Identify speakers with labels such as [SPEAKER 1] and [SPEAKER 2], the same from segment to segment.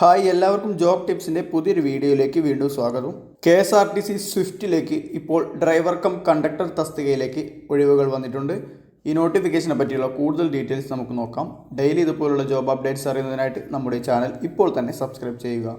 [SPEAKER 1] Hi എല്ലാവർക്കും job ടിപ്സിന്റെ പുതിയൊരു വീഡിയോയിലേക്ക് വീണ്ടും സ്വാഗതം. K S R T C സ്വിഫ്റ്റിലേക്ക് ഇപ്പോൾ ഡ്രൈവർ കം കണ്ടക്ടർ തസ്തികയിലേക്ക് ഒഴിവുകൾ വന്നിട്ടുണ്ട്. ഈ നോട്ടിഫിക്കേഷനെ പറ്റിയുള്ള കൂടുതൽ ഡീറ്റെയിൽസ് നമുക്ക് നോക്കാം. ഡെയിലി ഇതുപോലുള്ള ജോബ് അപ്ഡേറ്റ്സ് അറിയുന്നതിനായിട്ട് നമ്മുടെ ചാനൽ ഇപ്പോൾ തന്നെ സബ്സ്ക്രൈബ് ചെയ്യുക.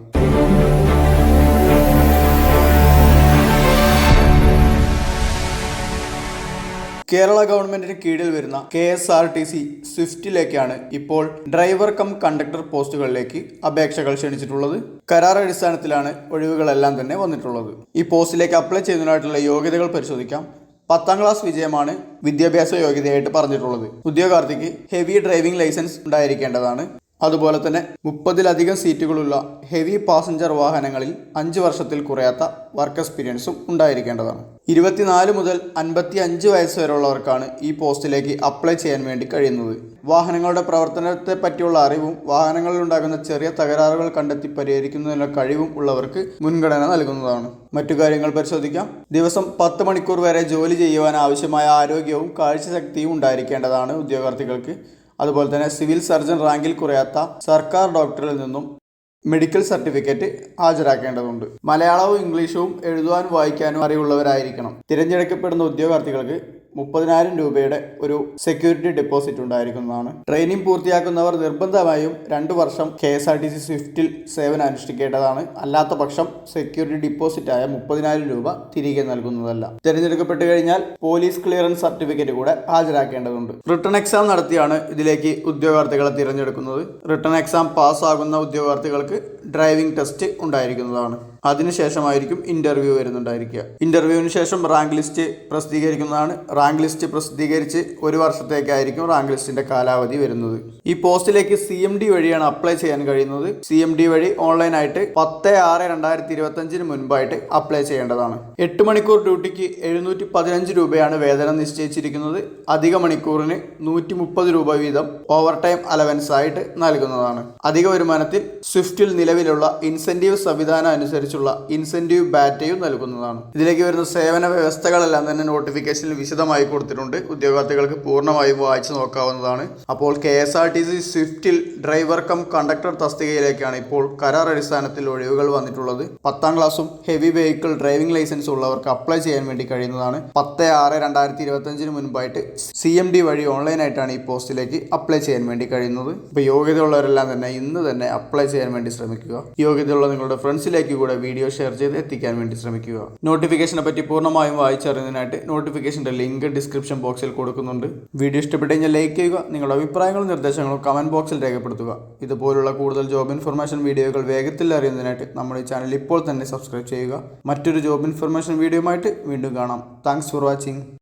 [SPEAKER 1] കേരള ഗവൺമെന്റിന് കീഴിൽ വരുന്ന K S R T C സ്വിഫ്റ്റിലേക്കാണ് ഇപ്പോൾ ഡ്രൈവർ കം കണ്ടക്ടർ പോസ്റ്റുകളിലേക്ക് അപേക്ഷകൾ ക്ഷണിച്ചിട്ടുള്ളത്. കരാർ അടിസ്ഥാനത്തിലാണ് ഒഴിവുകളെല്ലാം തന്നെ വന്നിട്ടുള്ളത്. ഈ പോസ്റ്റിലേക്ക് അപ്ലൈ ചെയ്യുന്നതിനായിട്ടുള്ള യോഗ്യതകൾ പരിശോധിക്കാം. പത്താം ക്ലാസ് വിജയമാണ് വിദ്യാഭ്യാസ യോഗ്യതയായിട്ട് പറഞ്ഞിട്ടുള്ളത്. ഉദ്യോഗാർത്ഥിക്ക് ഹെവി ഡ്രൈവിംഗ് ലൈസൻസ് ഉണ്ടായിരിക്കേണ്ടതാണ്. അതുപോലെ തന്നെ മുപ്പതിലധികം സീറ്റുകളുള്ള ഹെവി പാസഞ്ചർ വാഹനങ്ങളിൽ അഞ്ച് വർഷത്തിൽ കുറയാത്ത വർക്ക് എക്സ്പീരിയൻസും ഉണ്ടായിരിക്കേണ്ടതാണ്. ഇരുപത്തിനാല് മുതൽ അൻപത്തി അഞ്ച് വയസ്സ് വരെയുള്ളവർക്കാണ് ഈ പോസ്റ്റിലേക്ക് അപ്ലൈ ചെയ്യാൻ വേണ്ടി കഴിയുന്നത്. വാഹനങ്ങളുടെ പ്രവർത്തനത്തെ പറ്റിയുള്ള അറിവും വാഹനങ്ങളിൽ ഉണ്ടാകുന്ന ചെറിയ തകരാറുകൾ കണ്ടെത്തി പരിഹരിക്കുന്നതിനുള്ള കഴിവും ഉള്ളവർക്ക് മുൻഗണന നൽകുന്നതാണ്. മറ്റു കാര്യങ്ങൾ പരിശോധിക്കാം. ദിവസം പത്ത് മണിക്കൂർ വരെ ജോലി ചെയ്യുവാൻ ആവശ്യമായ ആരോഗ്യവും കാഴ്ചശക്തിയും ഉണ്ടായിരിക്കേണ്ടതാണ് ഉദ്യോഗാർത്ഥികൾക്ക് അതുപോലെ തന്നെ സിവിൽ സർജൻ റാങ്കിൽ കുറയാത്ത സർക്കാർ ഡോക്ടറിൽ നിന്നും മെഡിക്കൽ സർട്ടിഫിക്കറ്റ് ഹാജരാക്കേണ്ടതുണ്ട്. മലയാളവും ഇംഗ്ലീഷും എഴുതുവാനും വായിക്കാനും അറിവുള്ളവരായിരിക്കണം. തിരഞ്ഞെടുക്കപ്പെടുന്ന ഉദ്യോഗാർത്ഥികൾക്ക് മുപ്പതിനായിരം രൂപയുടെ ഒരു സെക്യൂരിറ്റി ഡെപ്പോസിറ്റ് ഉണ്ടായിരിക്കുന്നതാണ്. ട്രെയിനിങ് പൂർത്തിയാക്കുന്നവർ നിർബന്ധമായും രണ്ട് വർഷം K S R T C സ്വിഫ്റ്റിൽ സേവനം അനുഷ്ഠിക്കേണ്ടതാണ്. അല്ലാത്ത പക്ഷം സെക്യൂരിറ്റി ഡിപ്പോസിറ്റായ മുപ്പതിനായിരം രൂപ തിരികെ നൽകുന്നതല്ല. തിരഞ്ഞെടുക്കപ്പെട്ട് കഴിഞ്ഞാൽ പോലീസ് ക്ലിയറൻസ് സർട്ടിഫിക്കറ്റ് കൂടെ ഹാജരാക്കേണ്ടതുണ്ട്. റിട്ടേൺ എക്സാം നടത്തിയാണ് ഇതിലേക്ക് ഉദ്യോഗാർത്ഥികളെ തിരഞ്ഞെടുക്കുന്നത്. റിട്ടേൺ എക്സാം പാസ്സാകുന്ന ഉദ്യോഗാർത്ഥികൾക്ക് ഡ്രൈവിംഗ് ടെസ്റ്റ് ഉണ്ടായിരിക്കുന്നതാണ്. അതിനുശേഷമായിരിക്കും ഇന്റർവ്യൂ വരുന്നുണ്ടായിരിക്കുക. ഇന്റർവ്യൂവിന് ശേഷം റാങ്ക് ലിസ്റ്റ് പ്രസിദ്ധീകരിക്കുന്നതാണ് റാങ്ക് ലിസ്റ്റ് പ്രസിദ്ധീകരിച്ച് ഒരു വർഷത്തേക്കായിരിക്കും റാങ്ക് ലിസ്റ്റിന്റെ കാലാവധി വരുന്നത്. ഈ പോസ്റ്റിലേക്ക് സി എം ഡി വഴിയാണ് അപ്ലൈ ചെയ്യാൻ കഴിയുന്നത്. സി എം ഡി വഴി ഓൺലൈനായിട്ട് പത്ത് ആറ് രണ്ടായിരത്തി ഇരുപത്തി അഞ്ചിന് മുൻപായിട്ട് അപ്ലൈ ചെയ്യേണ്ടതാണ്. എട്ട് മണിക്കൂർ ഡ്യൂട്ടിക്ക് എഴുന്നൂറ്റി പതിനഞ്ച് രൂപയാണ് വേതനം നിശ്ചയിച്ചിരിക്കുന്നത്. അധിക മണിക്കൂറിന് നൂറ്റി മുപ്പത് രൂപ വീതം ഓവർ ടൈം അലവൻസ് ആയിട്ട് നൽകുന്നതാണ്. അധിക വരുമാനത്തിൽ സ്വിഫ്റ്റിൽ നിലവിലുള്ള ഇൻസെന്റീവ് സംവിധാനം അനുസരിച്ചുള്ള ഇൻസെന്റീവ് ബാറ്റയും നൽകുന്നതാണ്. ഇതിലേക്ക് വരുന്ന സേവന വ്യവസ്ഥകളെല്ലാം തന്നെ നോട്ടിഫിക്കേഷനിൽ വിശദമായി കൊടുത്തിട്ടുണ്ട്. ഉദ്യോഗാർത്ഥികൾക്ക് പൂർണമായും വായിച്ചു നോക്കാവുന്നതാണ്. അപ്പോൾ K S R T C സ്വിഫ്റ്റിൽ driver cum conductor തസ്തികയിലേക്കാണ് ഇപ്പോൾ കരാർ അടിസ്ഥാനത്തിൽ ഒഴിവുകൾ വന്നിട്ടുള്ളത്. പത്താം ക്ലാസ്സും ഹെവി വെഹിക്കിൾ ഡ്രൈവിംഗ് ലൈസൻസ് ഉള്ളവർക്ക് അപ്ലൈ ചെയ്യാൻ വേണ്ടി കഴിയുന്നതാണ്. പത്ത് ആറ് രണ്ടായിരത്തി ഇരുപത്തഞ്ചിന് മുൻപായിട്ട് സി എം ഡി വഴി ഓൺലൈനായിട്ടാണ് ഈ പോസ്റ്റിലേക്ക് അപ്ലൈ ചെയ്യാൻ വേണ്ടി കഴിയുന്നത്. ഇപ്പോൾ യോഗ്യതയുള്ളവരെല്ലാം തന്നെ ഇന്ന് തന്നെ അപ്ലൈ ചെയ്യാൻ വേണ്ടി ശ്രമിക്കുക. യോഗ്യതയുള്ള നിങ്ങളുടെ ഫ്രണ്ട്സിലേക്ക് കൂടെ വീഡിയോ ഷെയർ ചെയ്ത് എത്തിക്കാൻ വേണ്ടി ശ്രമിക്കുക. നോട്ടിഫിക്കേഷനെ പറ്റി പൂർണമായും വായിച്ചറിയുന്നതിനായിട്ട് നോട്ടിഫിക്കേഷന്റെ ലിങ്ക് ഡിസ്ക്രിപ്ഷൻ ബോക്സിൽ കൊടുക്കുന്നുണ്ട്. വീഡിയോ ഇഷ്ടപ്പെട്ട് കഴിഞ്ഞാൽ ലൈക്ക് ചെയ്യുക നിങ്ങളുടെ അഭിപ്രായങ്ങളും നിർദ്ദേശങ്ങളും കമന്റ് ബോക്സിൽ രേഖപ്പെടുത്തുക. ഇതുപോലുള്ള കൂടുതൽ ജോബ് ഇൻഫർമേഷൻ വീഡിയോകൾ വേഗത്തിൽ അറിയുന്നതിനായിട്ട് നമ്മുടെ ഈ ചാനൽ ഇപ്പോൾ തന്നെ സബ്സ്ക്രൈബ് ചെയ്യുക. മറ്റൊരു ജോബ് ഇൻഫർമേഷൻ വീഡിയോയുമായിട്ട് വീണ്ടും കാണാം. Thanks for watching